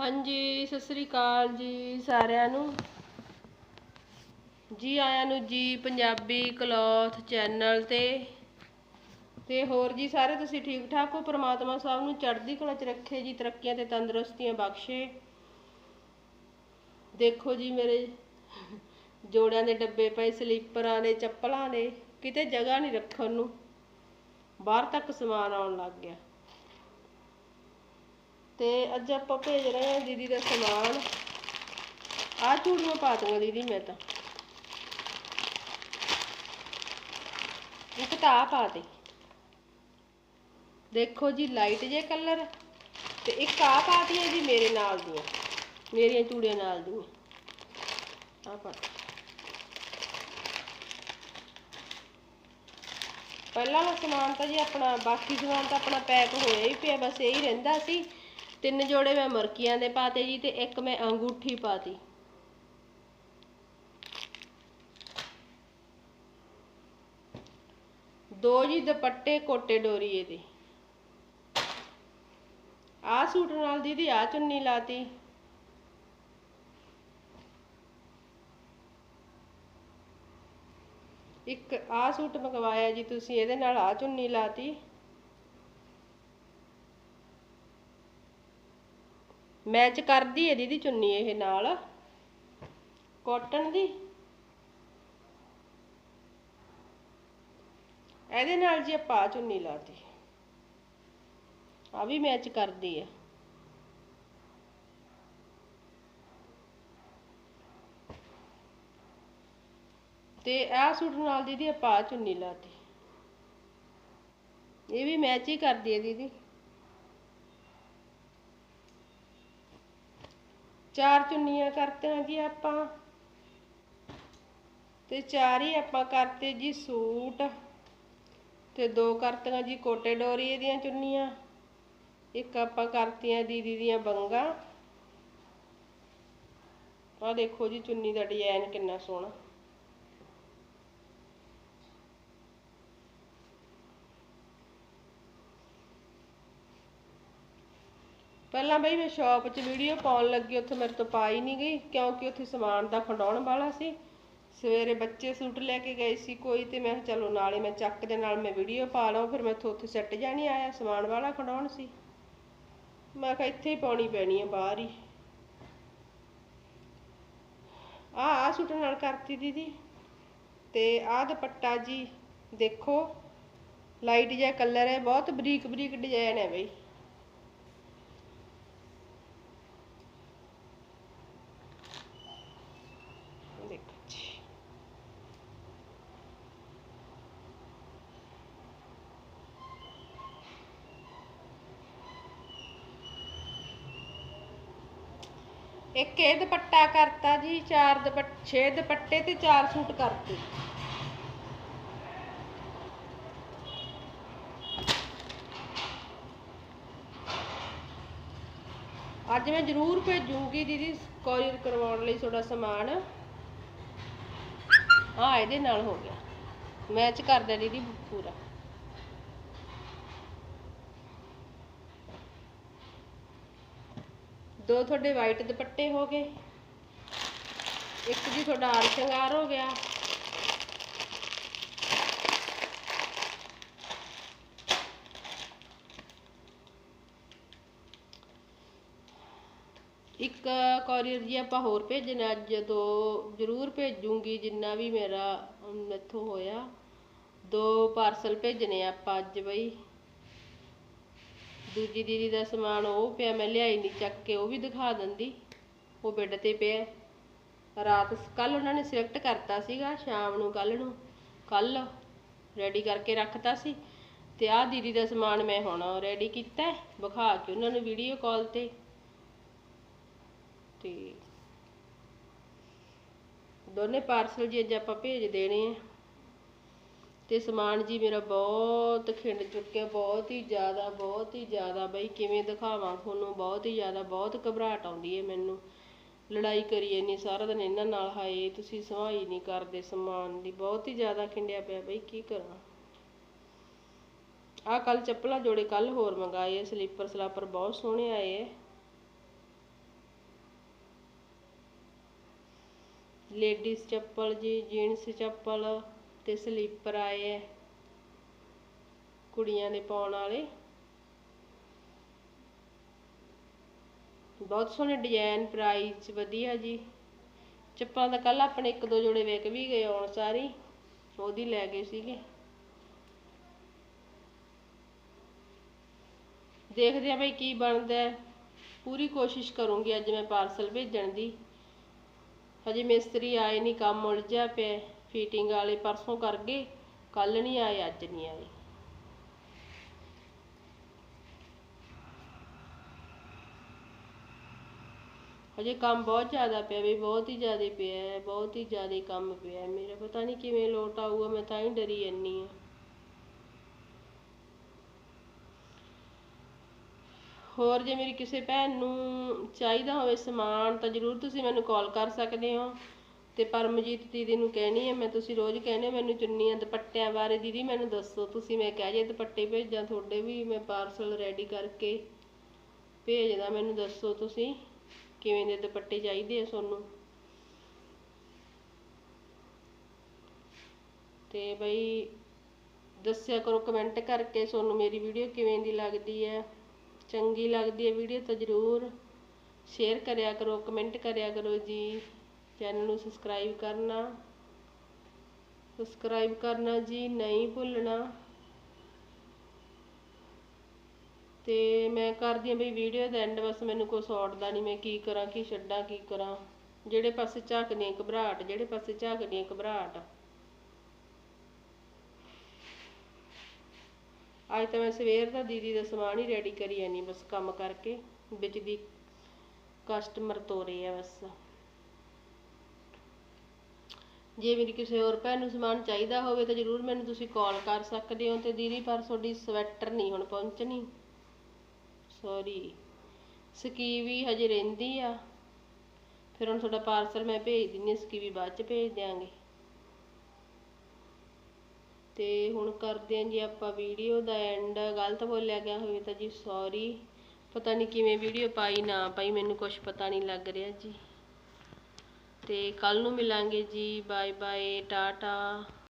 ਹਾਂਜੀ, ਸਤਿ ਸ੍ਰੀ ਅਕਾਲ ਜੀ ਸਾਰਿਆਂ ਨੂੰ। ਜੀ ਆਇਆਂ ਨੂੰ ਜੀ ਪੰਜਾਬੀ ਕਲੌਥ ਚੈਨਲ ਤੇ। ਤੇ ਹੋਰ ਜੀ, ਸਾਰੇ ਤੁਸੀਂ ਠੀਕ ਠਾਕ ਹੋ? ਪ੍ਰਮਾਤਮਾ ਸਾਹਿਬ ਨੂੰ ਚੜ੍ਹਦੀ ਕਲਾ 'ਚ ਰੱਖੇ ਜੀ, ਤਰੱਕੀਆਂ ਤੇ ਤੰਦਰੁਸਤੀਆਂ ਬਖਸ਼ੇ। ਦੇਖੋ ਜੀ ਮੇਰੇ ਜੋੜਿਆਂ ਦੇ ਡੱਬੇ ਪਏ, ਸਲੀਪਰਾਂ ਨੇ ਚੱਪਲਾਂ ਨੇ ਕਿਤੇ ਜਗ੍ਹਾ ਨਹੀਂ ਰੱਖਣ ਨੂੰ। ਬਾਹਰ ਤੱਕ ਸਮਾਨ ਆਉਣ ਲੱਗ ਗਿਆ। ਤੇ ਅੱਜ ਆਪਾਂ ਭੇਜ ਰਹੇ ਹਾਂ ਦੀਦੀ ਦਾ ਸਮਾਨ। ਆਹ ਚੂੜੀਆਂ ਪਾ ਦੂੰਗਾ ਦੀਦੀ, ਮੈਂ ਤਾਂ। ਇੱਕ ਤਾਂ ਆਹ ਪਾ ਦੇ। ਦੇਖੋ ਜੀ ਲਾਈਟ ਜੇ ਕਲਰ ਤੇ ਇੱਕ ਆਹ ਪਾਤੀ ਹੈ ਜੀ ਮੇਰੇ ਨਾਲ ਦੀਆਂ, ਮੇਰੀਆਂ ਚੂੜੀਆਂ ਨਾਲ ਦੀਆਂ। ਆਹ ਪਾ ਪਹਿਲਾਂ ਵਾਲਾ ਸਮਾਨ ਤਾਂ ਜੀ ਆਪਣਾ, ਬਾਕੀ ਸਮਾਨ ਤਾਂ ਆਪਣਾ ਪੈਕ ਹੋਇਆ ਹੀ ਪਿਆ, ਬਸ ਇਹੀ ਰਹਿੰਦਾ ਸੀ। ਤਿੰਨ ਜੋੜੇ ਮੈਂ ਮਰਕੀਆਂ ਦੇ ਪਾਤੇ ਜੀ ਤੇ ਇੱਕ ਮੈਂ ਅੰਗੂਠੀ ਪਾਤੀ। ਦੋ ਜੀ ਦੁਪੱਟੇ, ਕੋਟੇ ਡੋਰੀਏ ਦੇ ਆਹ ਸੂਟ ਨਾਲ ਦੀਦੀ ਆ ਚੁੰਨੀ ਲਾਤੀ। ਇੱਕ ਆਹ ਸੂਟ ਮੰਗਵਾਇਆ ਜੀ ਤੁਸੀਂ, ਇਹਦੇ ਨਾਲ ਆ ਚੁੰਨੀ ਲਾਤੀ। ਮੈਚ ਕਰਦੀ ਹੈ ਦੀਦੀ ਚੁੰਨੀ ਇਹ ਨਾਲ। ਕਾਟਨ ਦੀ। ਇਹਦੇ ਨਾਲ ਜੀ ਆਪਾਂ ਆਹ ਚੁੰਨੀ ਲਾਤੀ। ਆ ਵੀ ਮੈਚ ਕਰਦੀ ਹੈ ਤੇ ਆਹ ਸੂਟ ਨਾਲ ਦੀਦੀ ਆਪਾਂ ਆਹ ਚੁੰਨੀ ਲਾਤੀ। ਇਹ ਵੀ ਮੈਚ ਹੀ ਕਰਦੀ ਹੈ ਦੀਦੀ। ਚਾਰ ਚੁੰਨੀਆਂ ਕਰਤੀਆਂ ਜੀ ਆਪਾਂ। ਤੇ ਚਾਰ ਹੀ ਆਪਾਂ ਕਰਤੇ ਜੀ ਸੂਟ। ਤੇ ਦੋ ਕਰਤੀਆਂ ਜੀ ਕੋਟੇ ਡੋਰੀਏ ਦੀਆਂ ਚੁੰਨੀਆਂ। ਇੱਕ ਆਪਾਂ ਕਰਤੀਆਂ ਦੀਦੀ ਦੀਆਂ ਬੰਗਾ। ਆਹ ਦੇਖੋ ਜੀ ਚੁੰਨੀ ਦਾ ਡਿਜ਼ਾਈਨ ਕਿੰਨਾ ਸੋਹਣਾ। ਪਹਿਲਾਂ ਬਈ ਮੈਂ ਸ਼ਾਪ 'ਚ ਵੀਡੀਓ ਪਾਉਣ ਲੱਗੀ, ਉੱਥੇ ਮੇਰੇ ਤੋਂ ਪਾਈ ਨਹੀਂ ਗਈ, ਕਿਉਂਕਿ ਉੱਥੇ ਸਮਾਨ ਦਾ ਖੰਡਾਉਣ ਵਾਲਾ ਸੀ। ਸਵੇਰੇ ਬੱਚੇ ਸੂਟ ਲੈ ਕੇ ਗਏ ਸੀ ਕੋਈ, ਤੇ ਮੈਂ ਕਿਹਾ ਚਲੋ ਨਾਲੇ ਮੈਂ ਚੱਕ ਦੇ ਨਾਲ ਮੈਂ ਵੀਡੀਓ ਪਾ ਲਵਾਂ, ਫਿਰ ਮੈਥੋਂ ਉੱਥੇ ਸੈੱਟ ਜਾਣੀ ਆਇਆ, ਸਮਾਨ ਵਾਲਾ ਖੰਡਾਉਣ ਸੀ। ਮੈਂ ਕਿਹਾ ਇੱਥੇ ਹੀ ਪਾਉਣੀ ਪੈਣੀ ਹੈ ਬਾਹਰ ਹੀ। ਆ ਆ ਸੂਟ ਨਾਲ ਕਰਤੀ ਦੀਦੀ। ਤੇ ਆਹ ਦੁਪੱਟਾ ਜੀ, ਦੇਖੋ ਲਾਈਟ ਜਿਹਾ ਕਲਰ ਹੈ, ਬਹੁਤ ਬਰੀਕ ਬਰੀਕ ਡਿਜ਼ਾਈਨ ਹੈ ਬਈ ਦੇਖੋ ਜੀ ਇੱਕ ਇਹ ਦੁਪੱਟਾ ਕਰਤਾ ਜੀ, ਚਾਰ ਦੁਪੱਟੇ, ਛੇ ਦੁਪੱਟੇ ਤੇ ਚਾਰ ਸੂਟ ਕਰਤੇ। ਅੱਜ ਮੈਂ ਜ਼ਰੂਰ ਭੇਜੂਗੀ ਦੀਦੀ ਕੋਰੀਅਰ ਕਰਵਾਉਣ ਲਈ ਤੁਹਾਡਾ ਸਮਾਨ। ਹਾਂ ਇਹਦੇ ਨਾਲ ਹੋ ਗਿਆ। ਮੈਚ ਕਰਦਾ ਦੀਦੀ ਪੂਰਾ। ਦੋ ਤੁਹਾਡੇ ਵਾਈਟ ਦੁਪੱਟੇ ਹੋ ਗਏ। ਇੱਕ ਜੀ ਤੁਹਾਡਾ ਆਰ ਸ਼ਿੰਗਾਰ ਹੋ ਗਿਆ। ਇੱਕ ਕੋਰੀਅਰ ਜੀ ਆਪਾਂ ਹੋਰ ਭੇਜਣਾ ਅੱਜ ਤੋਂ ਜ਼ਰੂਰ ਭੇਜੂਗੀ, ਜਿੰਨਾ ਵੀ ਮੇਰਾ ਇੱਥੋਂ ਹੋਇਆ। ਦੋ ਪਾਰਸਲ ਭੇਜਣੇ ਆਪਾਂ ਅੱਜ ਬਈ। ਦੂਜੀ ਦੀਦੀ ਦਾ ਸਮਾਨ ਉਹ ਪਿਆ, ਮੈਂ ਲਿਆਈ ਨਹੀਂ ਚੱਕ ਕੇ ਉਹ ਵੀ ਦਿਖਾ ਦਿੰਦੀ। ਉਹ ਬੈੱਡ ਤੇ ਪਿਆ। ਰਾਤ ਕੱਲ ਉਹਨਾਂ ਨੇ ਸਿਲੈਕਟ ਕਰਤਾ ਸੀਗਾ, ਸ਼ਾਮ ਨੂੰ ਕੱਲ ਨੂੰ। ਕੱਲ ਰੈਡੀ ਕਰਕੇ ਰੱਖਤਾ ਸੀ। ਤੇ ਆਹ ਦੀਦੀ ਦਾ ਸਮਾਨ ਮੈਂ ਹੁਣ ਰੈਡੀ ਕੀਤਾ ਵਿਖਾ ਕੇ ਉਹਨਾਂ ਨੂੰ ਵੀਡੀਓ ਕਾਲ ਤੇ। ਤੇ ਦੋਨੇ ਪਾਰਸਲ ਜੇ ਅੱਜ ਆਪਾਂ ਭੇਜ ਦੇਣੇ ਆ। ਤੇ ਸਮਾਨ ਜੀ ਮੇਰਾ ਬਹੁਤ ਖਿੰਡ ਚੁੱਕਿਆ, ਬਹੁਤ ਹੀ ਜ਼ਿਆਦਾ, ਬਹੁਤ ਹੀ ਜ਼ਿਆਦਾ ਬਈ ਕਿਵੇਂ ਦਿਖਾਵਾਂ ਤੁਹਾਨੂੰ, ਬਹੁਤ ਹੀ ਜ਼ਿਆਦਾ, ਬਹੁਤ ਘਬਰਾਹਟ ਆਉਂਦੀ ਹੈ ਮੈਨੂੰ। ਲੜਾਈ ਕਰੀ ਇੰਨੀ, ਸਾਰਾ ਦਿਨ ਇਹਨਾਂ ਨਾਲ ਹਾਏ, ਤੁਸੀਂ ਸਹਾਈ ਨਹੀਂ ਕਰਦੇ ਸਮਾਨ ਦੀ, ਬਹੁਤ ਹੀ ਜ਼ਿਆਦਾ ਖਿੰਡਿਆ ਪਿਆ ਬਈ, ਕੀ ਕਰਾਂ? ਆਹ ਕੱਲ ਚੱਪਲਾਂ ਜੋੜੇ ਕੱਲ ਹੋਰ ਮੰਗਾਏ ਸਲੀਪਰ ਸਲਾਪਰ ਬਹੁਤ ਸੋਹਣੇ ਆਏ ਐ ਲੇਡੀਜ਼ ਚੱਪਲ ਜੀ, ਜੀਨਸ ਚੱਪਲ ਤੇ ਸਲੀਪਰ ਆਏ ਹੈ ਕੁੜੀਆਂ ਦੇ ਪਾਉਣ ਵਾਲੇ। ਬਹੁਤ ਸੋਹਣੇ ਡਿਜ਼ਾਈਨ ਪ੍ਰਾਈਸ ਵਧੀਆ ਜੀ। ਚੱਪਲਾਂ ਦਾ ਕੱਲ ਆਪਣੇ ਇੱਕ ਦੋ ਜੋੜੇ ਵਿਕ ਵੀ ਗਏ ਆਉਣ ਸਾਰੀ, ਉਹਦੀ ਲੈ ਗਏ ਸੀਗੇ। ਦੇਖਦੇ ਆ ਬਈ ਕੀ ਬਣਦਾ ਪੂਰੀ ਕੋਸ਼ਿਸ਼ ਕਰੂੰਗੀ ਅੱਜ ਮੈਂ ਪਾਰਸਲ ਭੇਜਣ ਦੀ। ਹਜੇ ਮਿਸਤਰੀ ਆਏ ਨਹੀਂ ਕੰਮ ਉਲਝਿਆ ਪਿਆ ਫਿਟਿੰਗ ਵਾਲੇ ਪਰਸੋਂ ਕਰ ਗਏ ਕੱਲ ਨਹੀਂ ਆਏ, ਅੱਜ ਨਹੀਂ ਆਏ। ਹਜੇ ਕੰਮ ਬਹੁਤ ਜ਼ਿਆਦਾ ਪਿਆ ਵੀ, ਬਹੁਤ ਹੀ ਜ਼ਿਆਦਾ ਪਿਆ, ਬਹੁਤ ਹੀ ਜ਼ਿਆਦਾ ਕੰਮ ਪਿਆ। ਮੇਰਾ ਪਤਾ ਨਹੀਂ ਕਿਵੇਂ ਲੋਟ ਆਊਗਾ, ਮੈਂ ਤਾਂ ਹੀ ਡਰੀ ਜੰਨੀ ਆ ਹੋਰ ਜੇ ਮੇਰੀ ਕਿਸੇ ਭੈਣ ਨੂੰ ਚਾਹੀਦਾ ਹੋਵੇ ਸਮਾਨ, ਤਾਂ ਜ਼ਰੂਰ ਤੁਸੀਂ ਮੈਨੂੰ ਕਾਲ ਕਰ ਸਕਦੇ ਹੋ। ਤੇ ਪਰਮਜੀਤ ਦੀਦੀ ਨੂੰ ਕਹਿਣੀ ਹੈ ਮੈਂ ਤੁਸੀਂ ਰੋਜ਼ ਕਹਿੰਦੇ ਹੋ ਮੈਨੂੰ ਚੁੰਨੀਆਂ ਦੁਪੱਟਿਆਂ ਬਾਰੇ, ਦੀਦੀ ਮੈਨੂੰ ਦੱਸੋ, ਤੁਸੀਂ ਮੈਂ ਕਹਿ ਜੇ ਦੁਪੱਟੇ ਭੇਜਾਂ ਤੁਹਾਡੇ ਵੀ, ਮੈਂ ਪਾਰਸਲ ਰੈਡੀ ਕਰਕੇ ਭੇਜਦਾ, ਮੈਨੂੰ ਦੱਸੋ ਤੁਸੀਂ ਕਿਵੇਂ ਦੇ ਦੁਪੱਟੇ ਚਾਹੀਦੇ ਆ ਤੁਹਾਨੂੰ। ਤੇ ਬਈ ਦੱਸਿਆ ਕਰੋ ਕਮੈਂਟ ਕਰਕੇ ਤੁਹਾਨੂੰ ਮੇਰੀ ਵੀਡੀਓ ਕਿਵੇਂ ਦੀ ਲੱਗਦੀ ਹੈ ਚੰਗੀ ਲੱਗਦੀ ਹੈ ਵੀਡੀਓ ਤਾਂ ਜ਼ਰੂਰ ਸ਼ੇਅਰ ਕਰਿਆ ਕਰੋ ਕਮੈਂਟ ਕਰਿਆ ਕਰੋ ਜੀ। ਚੈਨਲ ਨੂੰ ਸਬਸਕ੍ਰਾਈਬ ਕਰਨਾ। ਸਬਸਕ੍ਰਾਈਬ ਕਰਨਾ ਜੀ, ਨਹੀਂ ਭੁੱਲਣਾ। ਤੇ ਮੈਂ ਕਰਦੀ ਹਾਂ ਬਈ ਵੀਡੀਓ ਦਾ ਐਂਡ ਬਸ ਮੈਨੂੰ ਕੁਛ ਆਉਟਦਾ ਨਹੀਂ ਮੈਂ ਕੀ ਕਰਾਂ, ਕੀ ਛੱਡਾਂ, ਕੀ ਕਰਾਂ। ਜਿਹੜੇ ਪਾਸੇ ਝਾਕਦੀ ਹਾਂ ਘਬਰਾਹਟ, ਜਿਹੜੇ ਪਾਸੇ ਝਾਕਦੀ ਹਾਂ ਘਬਰਾਹਟ। ਅੱਜ ਤਾਂ ਮੈਂ ਸਵੇਰ ਦਾ ਦੀਦੀ ਦਾ ਸਮਾਨ ਹੀ ਰੈਡੀ ਕਰੀ ਜਾਨੀ ਬਸ ਕੰਮ ਕਰਕੇ। ਵਿੱਚ ਦੀ ਕਸਟਮਰ ਤੋਰੇ ਆ ਬਸ। ਜੇ ਮੇਰੀ ਕਿਸੇ ਹੋਰ ਭੈਣ ਨੂੰ ਸਮਾਨ ਚਾਹੀਦਾ ਹੋਵੇ ਤਾਂ ਜਰੂਰ ਮੈਨੂੰ ਤੁਸੀਂ ਕਾਲ ਕਰ ਸਕਦੇ ਹੋ ਤੇ ਦੀਦੀ, ਪਰ ਤੁਹਾਡੀ ਸਵੈਟਰ ਨਹੀਂ ਹੁਣ ਪਹੁੰਚਣੀ। ਸੌਰੀ ਸਕੀਵੀ ਹਜੇ ਰਹਿੰਦੀ ਆ। ਫਿਰ ਹੁਣ ਤੁਹਾਡਾ ਪਾਰਸਲ ਮੈਂ ਭੇਜ ਦਿੰਨੀ ਸਕੀਵੀ ਬਾਅਦ ਚ ਭੇਜ ਦਿਆਂਗੇ। ਤੇ ਹੁਣ ਕਰਦੇ ਹਾਂ ਜੀ ਆਪਾਂ ਵੀਡੀਓ ਦਾ ਐਂਡ ਗਲਤ ਬੋਲਿਆ ਗਿਆ ਹੋਵੇ ਤਾਂ ਜੀ ਸੌਰੀ ਪਤਾ ਨਹੀਂ ਕਿਵੇਂ ਵੀਡੀਓ ਪਾਈ ਨਾ ਪਾਈ, ਮੈਨੂੰ ਕੁਝ ਪਤਾ ਨਹੀਂ ਲੱਗ ਰਿਹਾ ਜੀ। ਅਤੇ ਕੱਲ੍ਹ ਨੂੰ ਮਿਲਾਂਗੇ ਜੀ ਬਾਏ ਬਾਏ ਟਾਟਾ।